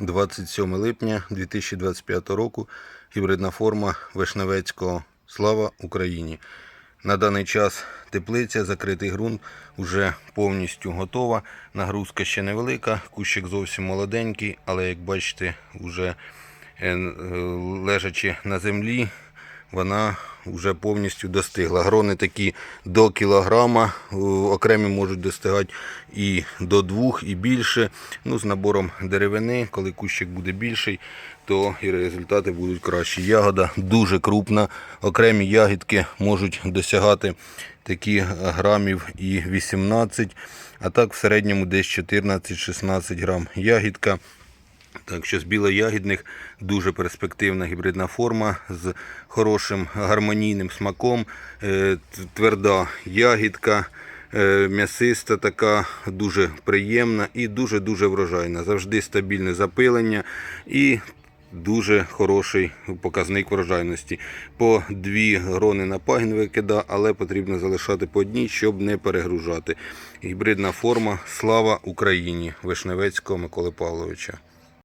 27 липня 2025 року. Гібридна форма Вишневецького. Слава Україні! На даний час теплиця, закритий ґрунт вже повністю готова. Нагрузка ще невелика, кущик зовсім молоденький, але як бачите, вже е, е, лежачи на землі, вона вже повністю достигла. Грони такі до кілограма, е, окремі можуть достигати і до двох, і більше. Ну, з набором деревини, коли кущик буде більший, то і результати будуть кращі. Ягода дуже крупна. Окремі ягідки можуть досягати такі грамів і 18, а так в середньому десь 14-16 грам ягідка. Так що з білоягідних дуже перспективна гібридна форма з хорошим гармонійним смаком, е, тверда ягідка, е, м'ясиста така, дуже приємна і дуже-дуже врожайна. Завжди стабільне запилення і дуже хороший показник врожайності. По дві грони на пагін викида, але потрібно залишати по одній, щоб не перегружати. Гібридна форма Слава Україні Вишневецького Миколи Павловича.